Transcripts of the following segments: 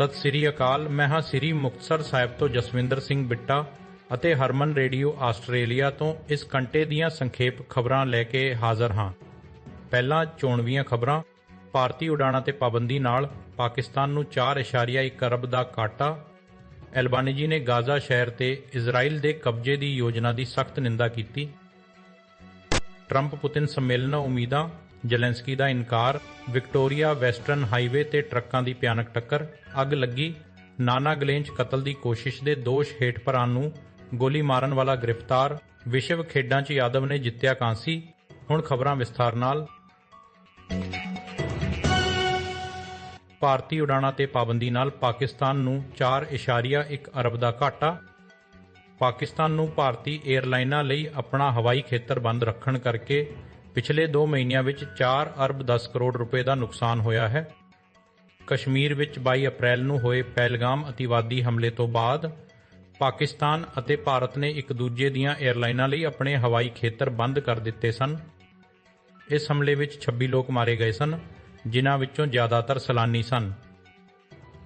ਸਤਿ ਸ੍ਰੀ ਅਕਾਲ ਮੈਂ ਹਾਂ ਸ੍ਰੀ ਮੁਕਤਸਰ ਸਾਹਿਬ ਤੋਂ ਜਸਵਿੰਦਰ ਸਿੰਘ ਬਿੱਟਾ ਅਤੇ ਹਰਮਨ ਰੇਡੀਓ ਆਸਟ੍ਰੇਲੀਆ ਤੋਂ ਇਸ ਘੰਟੇ ਦੀਆਂ ਸੰਖੇਪ ਖਬਰਾਂ ਲੈ ਕੇ ਹਾਜ਼ਰ ਹਾਂ। ਪਹਿਲਾਂ ਚੋਣਵੀਆਂ ਖਬਰਾਂ, ਭਾਰਤੀ ਉਡਾਣਾਂ ਤੇ ਪਾਬੰਦੀ ਨਾਲ ਪਾਕਿਸਤਾਨ ਨੂੰ 4.1 ਅਰਬ ਦਾ ਘਾਟਾ ਐਲਬਾਨੀਜੀ ਨੇ ਗਾਜ਼ਾ ਸ਼ਹਿਰ ਤੇ ਇਜ਼ਰਾਈਲ ਦੇ ਕਬਜ਼ੇ ਦੀ ਯੋਜਨਾ ਦੀ ਸਖਤ ਨਿੰਦਾ ਕੀਤੀ। ਟਰੰਪ ਪੁਤਿਨ ਸੰਮੇਲਨ ਉਮੀਦਾਂ ਜ਼ੈਲੈਂਸਕੀ ਦਾ ਇਨਕਾਰ, ਵਿਕਟੋਰੀਆ ਵੈਸਟਰਨ ਹਾਈਵੇ ਤੇ ਟਰੱਕਾਂ ਦੀ ਭਿਆਨਕ ਟੱਕਰ, ਅੱਗ ਲੱਗੀ। ਨਾਨਾ ਗਲੇਂਜ ਕਤਲ ਦੀ ਕੋਸ਼ਿਸ਼ ਦੇ ਦੋਸ਼ ਹੇਠ ਭਰਾਂ ਨੂੰ ਗੋਲੀ ਮਾਰਨ ਵਾਲਾ ਗ੍ਰਿਫਤਾਰ, ਵਿਸ਼ਵ ਖੇਡਾਂ 'ਚ ਯਾਦਵ ਨੇ ਜਿੱਤਿਆ ਕਾਂਸੀ। ਹੁਣ ਖਬਰਾਂ ਵਿਸਥਾਰ ਨਾਲ। ਭਾਰਤੀ ਉਡਾਣਾਂ ਤੇ ਪਾਬੰਦੀ ਨਾਲ ਪਾਕਿਸਤਾਨ ਨੂੰ 4.1 ਅਰਬ ਦਾ ਘਾਟਾ। ਪਾਕਿਸਤਾਨ ਨੂੰ ਭਾਰਤੀ 에ਅਰਲਾਈਨਾਂ ਲਈ ਆਪਣਾ ਹਵਾਈ ਖੇਤਰ ਬੰਦ ਰੱਖਣ ਕਰਕੇ ਪਿਛਲੇ 2 ਮਹੀਨਿਆਂ ਵਿੱਚ 4 ਅਰਬ 10 ਕਰੋੜ ਰੁਪਏ ਦਾ ਨੁਕਸਾਨ ਹੋਇਆ ਹੈ। ਕਸ਼ਮੀਰ ਵਿੱਚ 22 ਅਪ੍ਰੈਲ ਨੂੰ ਹੋਏ ਪਹਿਲਗਾਮ ਅਤਿਵਾਦੀ ਹਮਲੇ ਤੋਂ ਬਾਅਦ ਪਾਕਿਸਤਾਨ ਅਤੇ ਭਾਰਤ ਨੇ ਇੱਕ ਦੂਜੇ ਦੀਆਂ 에ਅਰਲਾਈਨਾਂ ਲਈ ਆਪਣੇ ਹਵਾਈ ਖੇਤਰ ਬੰਦ ਕਰ ਦਿੱਤੇ ਸਨ। ਇਸ ਹਮਲੇ ਵਿੱਚ 26 ਲੋਕ ਮਾਰੇ ਗਏ ਸਨ, ਜਿਨ੍ਹਾਂ ਵਿੱਚੋਂ ਜ਼ਿਆਦਾਤਰ ਸੈਲਾਨੀ ਸਨ।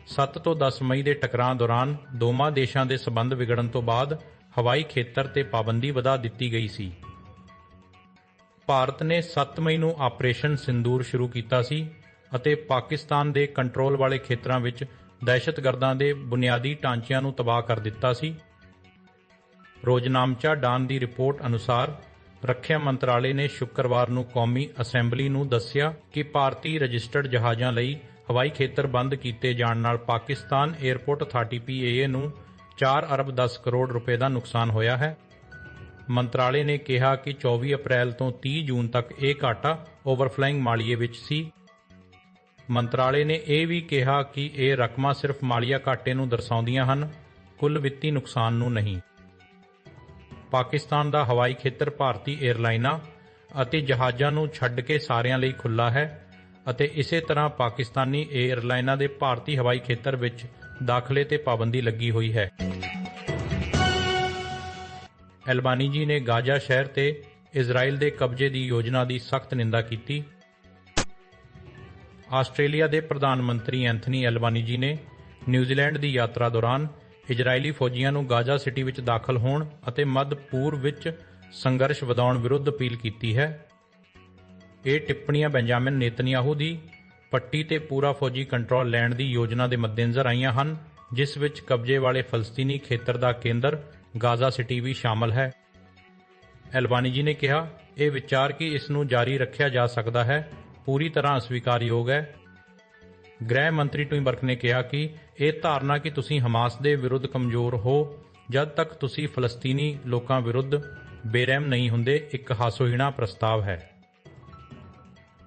7 ਤੋਂ 10 ਮਈ ਦੇ ਟਕਰਾਅ ਦੌਰਾਨ ਦੋਵਾਂ ਦੇਸ਼ਾਂ ਦੇ ਸਬੰਧ ਵਿਗੜਨ ਤੋਂ ਬਾਅਦ ਹਵਾਈ ਖੇਤਰ ਤੇ ਪਾਬੰਦੀ ਵਧਾ ਦਿੱਤੀ ਗਈ ਸੀ। ਭਾਰਤ ਨੇ 7 ਮਈ ਨੂੰ ਆਪਰੇਸ਼ਨ ਸਿੰਦੂਰ ਸ਼ੁਰੂ ਕੀਤਾ ਸੀ ਅਤੇ ਪਾਕਿਸਤਾਨ ਦੇ ਕੰਟਰੋਲ ਵਾਲੇ ਖੇਤਰਾਂ ਵਿੱਚ ਦਹਿਸ਼ਤਗਰਦਾਂ ਦੇ ਬੁਨਿਆਦੀ ਢਾਂਚਿਆਂ ਨੂੰ ਤਬਾਹ ਕਰ ਦਿੱਤਾ ਸੀ। ਰੋਜ਼ਨਾਮਚਾ ਡਾਨ ਦੀ ਰਿਪੋਰਟ ਅਨੁਸਾਰ ਰੱਖਿਆ ਮੰਤਰਾਲੇ ਨੇ ਸ਼ੁੱਕਰਵਾਰ ਨੂੰ ਕੌਮੀ ਅਸੈਂਬਲੀ ਨੂੰ ਦੱਸਿਆ ਕਿ ਭਾਰਤੀ ਰਜਿਸਟਰਡ ਜਹਾਜ਼ਾਂ ਲਈ ਹਵਾਈ ਖੇਤਰ ਬੰਦ ਕੀਤੇ ਜਾਣ ਨਾਲ ਪਾਕਿਸਤਾਨ 에ਅਰਪੋਰਟ ਅਥਾਰਟੀ PAA ਨੂੰ 4 ਅਰਬ 10 ਕਰੋੜ ਰੁਪਏ ਦਾ ਨੁਕਸਾਨ ਹੋਇਆ ਹੈ। ਮੰਤਰਾਲੇ ਨੇ ਕਿਹਾ ਕਿ 24 ਅਪ੍ਰੈਲ ਤੋਂ 30 ਜੂਨ ਤੱਕ ਇਹ ਘਾਟਾ ਓਵਰਫਲਾਈਂਗ ਮਾਲੀਏ ਵਿੱਚ ਸੀ। ਮੰਤਰਾਲੇ ਨੇ ਇਹ ਵੀ ਕਿਹਾ ਕਿ ਇਹ ਰਕਮਾਂ ਸਿਰਫ ਮਾਲੀਆ ਘਾਟੇ ਨੂੰ ਦਰਸਾਉਂਦੀਆਂ ਹਨ, ਕੁੱਲ ਵਿੱਤੀ ਨੁਕਸਾਨ ਨੂੰ ਨਹੀਂ। ਪਾਕਿਸਤਾਨ ਦਾ ਹਵਾਈ ਖੇਤਰ ਭਾਰਤੀ 에ਅਰਲਾਈਨਾਂ ਅਤੇ ਜਹਾਜ਼ਾਂ ਨੂੰ ਛੱਡ ਕੇ ਸਾਰਿਆਂ ਲਈ ਖੁੱਲਾ ਹੈ ਅਤੇ ਇਸੇ ਤਰ੍ਹਾਂ ਪਾਕਿਸਤਾਨੀ 에ਅਰਲਾਈਨਾਂ ਦੇ ਭਾਰਤੀ ਹਵਾਈ ਖੇਤਰ ਵਿੱਚ ਦਾਖਲੇ ਤੇ ਪਾਬੰਦੀ ਲੱਗੀ ਹੋਈ ਹੈ। ਐਲਬਾਨੀਜੀ ਨੇ ਗਾਜ਼ਾ ਸ਼ਹਿਰ ਤੇ ਇਜ਼ਰਾਈਲ ਦੇ ਕਬਜ਼ੇ ਦੀ ਯੋਜਨਾ ਦੀ ਸਖਤ ਨਿੰਦਾ ਕੀਤੀ। ਆਸਟ੍ਰੇਲੀਆ ਦੇ ਪ੍ਰਧਾਨ ਮੰਤਰੀ ਐਂਥਨੀ ਐਲਬਾਨੀਜੀ ਨੇ ਨਿਊਜ਼ੀਲੈਂਡ ਦੀ ਯਾਤਰਾ ਦੌਰਾਨ ਇਜ਼ਰਾਈਲੀ ਫੌਜੀਆਂ ਨੂੰ ਗਾਜ਼ਾ ਸਿਟੀ ਵਿੱਚ ਦਾਖਲ ਹੋਣ ਅਤੇ ਮੱਧ ਪੂਰਬ ਵਿੱਚ ਸੰਘਰਸ਼ ਵਧਾਉਣ ਵਿਰੁੱਧ ਅਪੀਲ ਕੀਤੀ ਹੈ। ਇਹ ਟਿੱਪਣੀਆਂ ਬੈਂਜਾਮਿਨ ਨੇਤਨਯਾਹੂ ਦੀ ਪੱਟੀ ਤੇ ਪੂਰਾ ਫੌਜੀ ਕੰਟਰੋਲ ਲੈਣ ਦੀ ਯੋਜਨਾ ਦੇ ਮੱਦੇਨਜ਼ਰ ਆਈਆਂ ਹਨ, ਜਿਸ ਵਿੱਚ ਕਬਜ਼ੇ ਵਾਲੇ ਫਲਸਤੀਨੀ ਖੇਤਰ ਦਾ ਕੇਂਦਰ ਗਾਜ਼ਾ ਸਿਟੀ ਵੀ ਸ਼ਾਮਲ ਹੈ। ਐਲਬਾਨੀ ਜੀ ਨੇ ਕਿਹਾ, ਇਹ ਵਿਚਾਰ ਕਿ ਇਸ ਨੂੰ ਜਾਰੀ ਰੱਖਿਆ ਜਾ ਸਕਦਾ ਹੈ? ਪੂਰੀ ਤਰ੍ਹਾਂ ਅਸਵੀਕਾਰਯੋਗ ਹੈ। ਗ੍ਰਹਿ ਮੰਤਰੀ ਟੁਇੰਬਰਗ ਨੇ ਕਿਹਾ ਕਿ ਇਹ ਧਾਰਨਾ ਕਿ ਤੁਸੀਂ ਹਮਾਸ ਦੇ ਵਿਰੁੱਧ ਕਮਜ਼ੋਰ ਹੋ, ਜਦ ਤੱਕ ਤੁਸੀਂ ਫਲਸਤੀਨੀ ਲੋਕਾਂ ਵਿਰੁੱਧ ਬੇਰਹਿਮ ਨਹੀਂ ਹੁੰਦੇ, ਇੱਕ ਹਾਸੋਹੀਣਾ ਪ੍ਰਸਤਾਵ ਹੈ।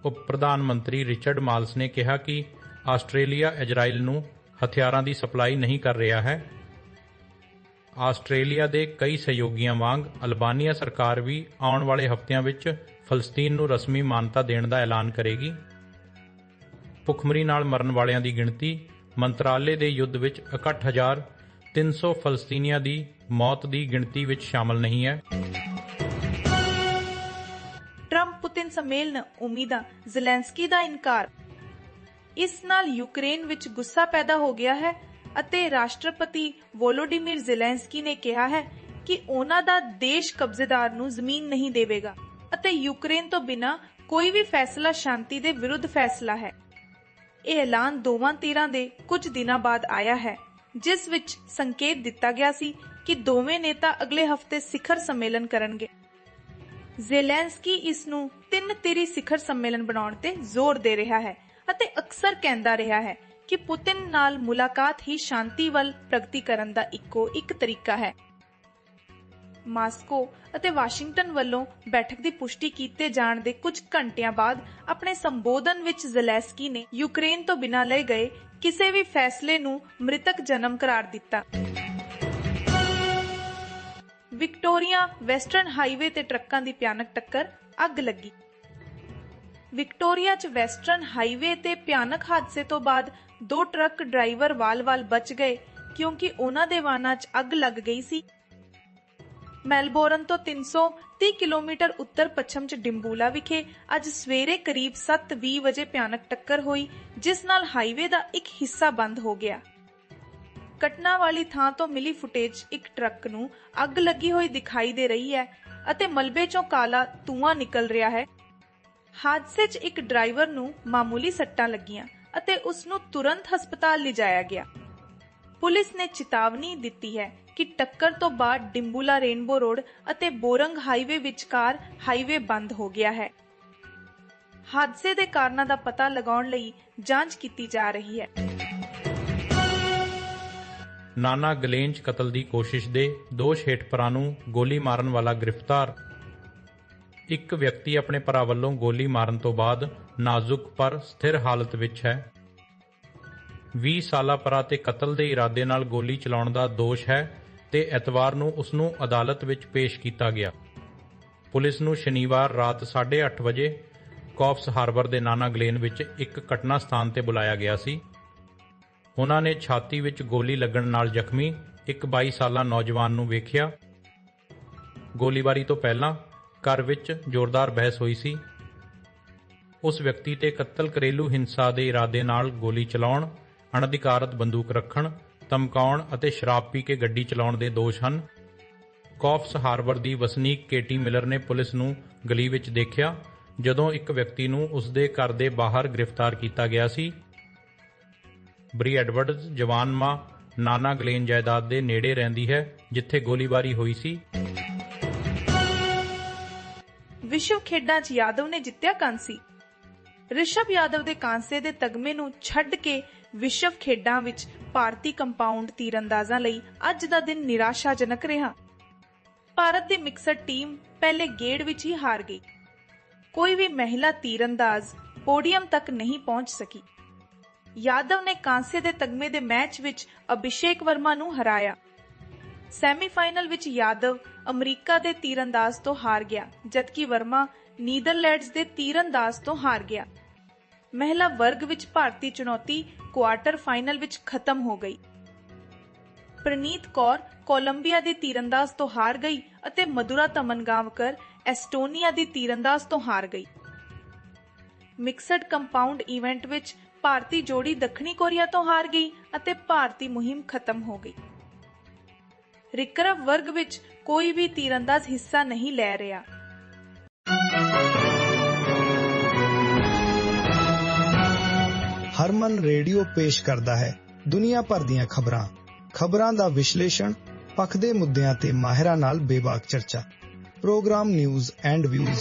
ਉਪ ਪ੍ਰਧਾਨ ਮੰਤਰੀ ਰਿਚਰਡ ਮਾਲਸ ਨੇ ਕਿਹਾ ਕਿ ਆਸਟ੍ਰੇਲੀਆ ਇਜ਼ਰਾਈਲ ਨੂੰ ਹਥਿਆਰਾਂ ਦੀ ਸਪਲਾਈ ਨਹੀਂ ਕਰ ਰਿਹਾ ਹੈ। ਆਸਟ੍ਰੇਲੀਆ ਦੇ ਕਈ ਸਹਿਯੋਗੀਆਂ ਵਾਂਗ ਅਲਬਾਨੀਆ ਸਰਕਾਰ ਵੀ ਆਉਣ ਵਾਲੇ ਹਫ਼ਤਿਆਂ ਵਿੱਚ ਫਲਸਤੀਨ ਨੂੰ ਰਸਮੀ ਮਾਨਤਾ ਦੇਣ ਦਾ ਐਲਾਨ ਕਰੇਗੀ। ਭੁੱਖਮਰੀ ਨਾਲ ਮਰਨ ਵਾਲਿਆਂ ਦੀ ਗਿਣਤੀ ਮੰਤਰਾਲੇ ਦੇ ਯੁੱਧ ਵਿੱਚ 61300 ਫਲਸਤੀਨੀਆਂ ਦੀ ਮੌਤ ਦੀ ਗਿਣਤੀ ਵਿੱਚ ਸ਼ਾਮਲ ਨਹੀਂ ਹੈ। ਟਰੰਪ ਪੁਤਿਨ ਸੰਮੇਲਨ ਉਮੀਦਾਂ ਜ਼ੈਲੈਂਸਕੀ ਦਾ ਇਨਕਾਰ। ਇਸ ਨਾਲ ਯੂਕਰੇਨ ਵਿੱਚ ਗੁੱਸਾ ਪੈਦਾ ਹੋ ਗਿਆ ਹੈ ਅਤੇ ਰਾਸ਼ਟਰਪਤੀ ਵੋਲੋਡੀਮਿਰ ਜ਼ੈਲੈਂਸਕੀ ਨੇ ਕਿਹਾ ਹੈ ਕਿ ਉਹਨਾਂ ਦਾ ਦੇਸ਼ ਕਬਜ਼ੇਦਾਰ ਨੂੰ ਜ਼ਮੀਨ ਨਹੀਂ ਦੇਵੇਗਾ ਅਤੇ ਯੂਕਰੇਨ ਤੋਂ ਬਿਨਾਂ ਕੋਈ ਵੀ ਫੈਸਲਾ ਸ਼ਾਂਤੀ ਦੇ ਵਿਰੁੱਧ ਫੈਸਲਾ ਹੈ। ਇਹ ਐਲਾਨ ਦੋਵਾਂ ਧਿਰਾਂ ਦੇ ਕੁਝ ਦਿਨਾਂ ਬਾਅਦ ਆਇਆ ਹੈ, ਜਿਸ ਵਿੱਚ ਸੰਕੇਤ ਦਿੱਤਾ ਗਿਆ ਸੀ ਕਿ ਦੋਵੇਂ ਨੇਤਾ ਅਗਲੇ ਹਫ਼ਤੇ ਸਿਖਰ ਸੰਮੇਲਨ ਕਰਨਗੇ। ਜ਼ੇਲੈਂਸਕੀ ਇਸ ਨੂੰ ਤਿੰਨ ਧਿਰੀ ਸਿਖਰ ਸੰਮੇਲਨ ਬਣਾਉਣ ਤੇ ਜ਼ੋਰ ਦੇ ਰਿਹਾ ਹੈ ਅਤੇ ਅਕਸਰ ਕਹਿੰਦਾ ਰਿਹਾ ਹੈ ਕਿ ਪੁਤਿਨ ਨਾਲ ਮੁਲਾਕਾਤ ਹੀ ਸ਼ਾਂਤੀ ਵੱਲ ਪ੍ਰਗਤੀ ਕਰਨ ਦਾ ਇੱਕੋ ਇੱਕ ਤਰੀਕਾ ਹੈ। ਮਾਸਕੋ ਅਤੇ ਵਾਸ਼ਿੰਗਟਨ ਵੱਲੋਂ ਬੈਠਕ ਦੀ ਪੁਸ਼ਟੀ ਕੀਤੇ ਜਾਣ ਦੇ ਕੁਝ ਘੰਟਿਆਂ ਬਾਅਦ ਆਪਣੇ ਸੰਬੋਧਨ ਵਿੱਚ ਜ਼ੈਲੈਂਸਕੀ ਨੇ ਯੂਕਰੇਨ ਤੋਂ ਬਿਨਾਂ ਲਏ ਗਏ ਕਿਸੇ ਵੀ ਫੈਸਲੇ ਨੂੰ ਮ੍ਰਿਤਕ ਜਨਮ ਕਰਾਰ ਦਿੱਤਾ। ਵਿਕਟੋਰੀਆ ਵੈਸਟਰਨ ਹਾਈਵੇ ਤੇ ਟਰੱਕਾਂ ਦੀ ਭਿਆਨਕ ਟੱਕਰ ਅੱਗ ਲੱਗੀ। ਵਿਕਟੋਰੀਆ 'ਚ ਵੈਸਟਰਨ ਹਾਈਵੇ ਤੇ ਭਿਆਨਕ ਹਾਦਸੇ ਤੋਂ ਬਾਅਦ ਦੋ ਟਰੱਕ ਡਰਾਈਵਰ ਵਾਲ-ਵਾਲ ਬਚ ਗਏ, ਕਿਉਂਕਿ ਉਹਨਾਂ ਦੇ ਵਾਹਨਾਂ 'ਚ ਅੱਗ ਲੱਗ ਗਈ ਸੀ। ਮੈਲਬੌਰਨ ਤੋਂ 330 ਕਿਲੋਮੀਟਰ ਉੱਤਰ ਪੱਛਮ 'ਚ ਡਿੰਬੂਲਾ ਵਿਖੇ ਅੱਜ ਸਵੇਰੇ ਕਰੀਬ 7:20 ਵਜੇ ਭਿਆਨਕ ਟੱਕਰ ਹੋਈ, ਜਿਸ ਨਾਲ ਹਾਈਵੇ ਦਾ ਇੱਕ ਹਿੱਸਾ ਬੰਦ ਹੋ ਗਿਆ। ਘਟਨਾ ਵਾਲੀ ਥਾਂ ਤੋਂ ਮਿਲੀ ਫੁਟੇਜ ਇੱਕ ਟਰੱਕ ਨੂੰ ਅੱਗ ਲੱਗੀ ਹੋਈ ਦਿਖਾਈ ਦੇ ਰਹੀ ਹੈ ਅਤੇ ਮਲਬੇ ਚੋਂ ਕਾਲਾ ਧੂਆਂ ਨਿਕਲ ਰਿਹਾ ਹੈ। ਹਾਦਸੇ 'ਚ ਇੱਕ ਡਰਾਈਵਰ ਨੂੰ ਮਾਮੂਲੀ ਸੱਟਾਂ ਲੱਗੀਆਂ ਅਤੇ ਉਸ ਨੂੰ ਤੁਰੰਤ ਹਸਪਤਾਲ ਲਿਜਾਇਆ ਗਿਆ। ਪੁਲਿਸ ਨੇ ਚੇਤਾਵਨੀ ਦਿੱਤੀ ਹੈ ਕਿ ਟੱਕਰ ਤੋਂ ਬਾਅਦ ਡਿੰਬੂਲਾ ਰੇਨਬੋ ਰੋਡ ਅਤੇ ਬੋਰੰਗ ਹਾਈਵੇ ਵਿਚਕਾਰ ਹਾਈਵੇ ਬੰਦ ਹੋ ਗਿਆ ਹੈ। ਹਾਦਸੇ ਦੇ ਕਾਰਨਾਂ ਦਾ ਪਤਾ ਲਗਾਉਣ ਲਈ ਜਾਂਚ ਕੀਤੀ ਜਾ ਰਹੀ ਹੈ। ਨਾਨਾ ਗਲੇਂਜ ਕਤਲ ਦੀ ਕੋਸ਼ਿਸ਼ ਦੇ ਦੋਸ਼ ਹੇਠ ਪਰਾਂ ਨੂੰ ਗੋਲੀ ਮਾਰਨ ਵਾਲਾ ਗ੍ਰਿਫਤਾਰ ਇੱਕ ਵਿਅਕਤੀ ਆਪਣੇ ਭਰਾ ਵੱਲੋਂ ਗੋਲੀ ਮਾਰਨ ਤੋਂ ਬਾਅਦ ਨਾਜ਼ੁਕ ਪਰ ਸਥਿਰ ਹਾਲਤ ਵਿੱਚ ਹੈ। 20 ਸਾਲਾ ਭਰਾ ਤੇ ਕਤਲ ਦੇ ਇਰਾਦੇ ਨਾਲ ਗੋਲੀ ਚਲਾਉਣ ਦਾ ਦੋਸ਼ ਹੈ ਤੇ ਐਤਵਾਰ ਨੂੰ ਉਸ ਨੂੰ ਅਦਾਲਤ ਵਿੱਚ ਪੇਸ਼ ਕੀਤਾ ਗਿਆ। ਪੁਲਿਸ ਨੂੰ ਸ਼ਨੀਵਾਰ ਰਾਤ 8:30 ਵਜੇ ਕੌਫਸ ਹਾਰਬਰ ਦੇ ਨਾਨਾ ਗਲੇਨ ਵਿੱਚ ਇੱਕ ਘਟਨਾ ਸਥਾਨ ਤੇ ਬੁਲਾਇਆ ਗਿਆ ਸੀ। ਉਹਨਾਂ ਨੇ ਛਾਤੀ ਵਿੱਚ ਗੋਲੀ ਲੱਗਣ ਨਾਲ ਜ਼ਖਮੀ ਇੱਕ 22 ਸਾਲਾ ਨੌਜਵਾਨ ਨੂੰ ਵੇਖਿਆ। ਗੋਲੀਬਾਰੀ ਤੋਂ ਪਹਿਲਾਂ ਘਰ ਵਿੱਚ ਜ਼ੋਰਦਾਰ ਬਹਿਸ ਹੋਈ ਸੀ। ਉਸ ਵਿਅਕਤੀ ਤੇ ਕਤਲ ਘਰੇਲੂ ਹਿੰਸਾ ਦੇ ਇਰਾਦੇ ਨਾਲ ਗੋਲੀ ਚਲਾਉਣ, ਅਣਅਧਿਕਾਰਤ ਬੰਦੂਕ ਰੱਖਣ, ਧਮਕਾਉਣ ਅਤੇ ਸ਼ਰਾਬ ਪੀ ਕੇ ਗੱਡੀ ਚਲਾਉਣ ਦੇ ਦੋਸ਼ ਹਨ। ਕੌਫਸ ਹਾਰਬਰ ਦੀ ਵਸਨੀਕ ਕੇਟੀ ਮਿਲਰ ਨੇ ਪੁਲਿਸ ਨੂੰ ਗਲੀ ਵਿੱਚ ਦੇਖਿਆ, ਜਦੋਂ ਇੱਕ ਵਿਅਕਤੀ ਨੂੰ ਉਸ ਦੇ ਘਰ ਦੇ ਬਾਹਰ ਗ੍ਰਿਫਤਾਰ ਕੀਤਾ ਗਿਆ ਸੀ। ਬਰੀ ਐਡਵਰਡਜ਼ ਜਵਾਨ ਮਾਂ ਨਾਨਾ ਗਲੇਨ ਜਾਇਦਾਦ ਦੇ ਨੇੜੇ ਰਹਿੰਦੀ ਹੈ, ਜਿੱਥੇ ਗੋਲੀਬਾਰੀ ਹੋਈ ਸੀ। ਵਿਸ਼ਵ ਖੇਡਾਂ 'ਚ ਯਾਦਵ ਨੇ ਜਿੱਤਿਆ ਕਾਂਸੀ ਰਿਸ਼ਭ ਯਾਦਵ ਦੇ ਕਾਂਸੇ ਦੇ ਤਗਮੇ ਨੂੰ ਛੱਡ ਕੇ ਵਿਸ਼ਵ ਖੇਡਾਂ ਵਿੱਚ ਭਾਰਤੀ ਕੰਪਾਊਂਡ ਤੀਰੰਦਾਜ਼ਾਂ ਲਈ ਅੱਜ ਦਾ ਦਿਨ ਨਿਰਾਸ਼ਾਜਨਕ ਰਿਹਾ। ਭਾਰਤ ਦੀ ਮਿਕਸਡ ਟੀਮ ਪਹਿਲੇ ਗੇੜ ਵਿੱਚ ਹੀ ਹਾਰ ਗਈ। ਕੋਈ ਵੀ ਮਹਿਲਾ ਤੀਰੰਦਾਜ਼ ਪੋਡੀਅਮ ਤੱਕ ਨਹੀਂ ਪਹੁੰਚ ਸਕੀ। ਯਾਦਵ ਨੇ ਕਾਂਸੇ ਦੇ ਤਗਮੇ ਦੇ ਮੈਚ ਵਿੱਚ ਅਭਿਸ਼ੇਕ ਵਰਮਾ ਨੂੰ ਹਰਾਇਆ। ਸੈਮੀਫਾਈਨਲ ਵਿੱਚ ਯਾਦਵ ਅਮਰੀਕਾ ਦੇ ਤੀਰੰਦਾਜ਼ ਤੋਂ ਹਾਰ ਗਿਆ, ਜਦਕਿ ਵਰਮਾ ਨੀਦਰਲੈਂਡਸ ਦੇ ਤੀਰੰਦਾਜ਼ ਤੋਂ ਹਾਰ ਗਿਆ। ਮਹਿਲਾ ਵਰਗ ਵਿੱਚ ਭਾਰਤੀ ਚੁਣੌਤੀ ਕੁਆਰਟਰ ਫਾਈਨਲ ਵਿੱਚ ਖਤਮ ਹੋ ਗਈ। ਪ੍ਰਨੀਤ ਕੌਰ ਕੋਲੰਬੀਆ ਦੀ ਤੀਰੰਦਾਜ਼ ਤੋਂ ਹਾਰ ਗਈ ਅਤੇ ਮਧੁਰਾ ਤਮਨਗਾਵਕਰ ਐਸਟੋਨੀਆ ਦੀ ਤੀਰੰਦਾਜ਼ ਤੋਂ ਹਾਰ ਗਈ। ਮਿਕਸਡ ਕੰਪਾਊਂਡ ਇਵੈਂਟ ਵਿੱਚ ਭਾਰਤੀ ਜੋੜੀ ਦੱਖਣੀ ਕੋਰੀਆ ਤੋਂ ਹਾਰ ਗਈ ਅਤੇ ਭਾਰਤੀ ਮੁਹਿੰਮ ਖਤਮ ਹੋ ਗਈ। ਰਿਕਰਵ ਵਰਗ ਵਿੱਚ ਕੋਈ ਵੀ ਤੀਰੰਦਾਜ਼ ਹਿੱਸਾ ਨਹੀਂ ਲੈ ਰਿਹਾ। ਹਰਮਨ ਰੇਡੀਓ ਪੇਸ਼ ਕਰਦਾ ਹੈ ਦੁਨੀਆ ਭਰ ਦੀਆਂ ਖਬਰਾਂ। ਖਬਰਾਂ ਦਾ ਵਿਸ਼ਲੇਸ਼ਣ, ਪੱਖ ਦੇ ਮੁੱਦਿਆਂ ਤੇ ਮਾਹਿਰਾਂ ਨਾਲ ਬੇਬਾਕ ਚਰਚਾ। Program news and views.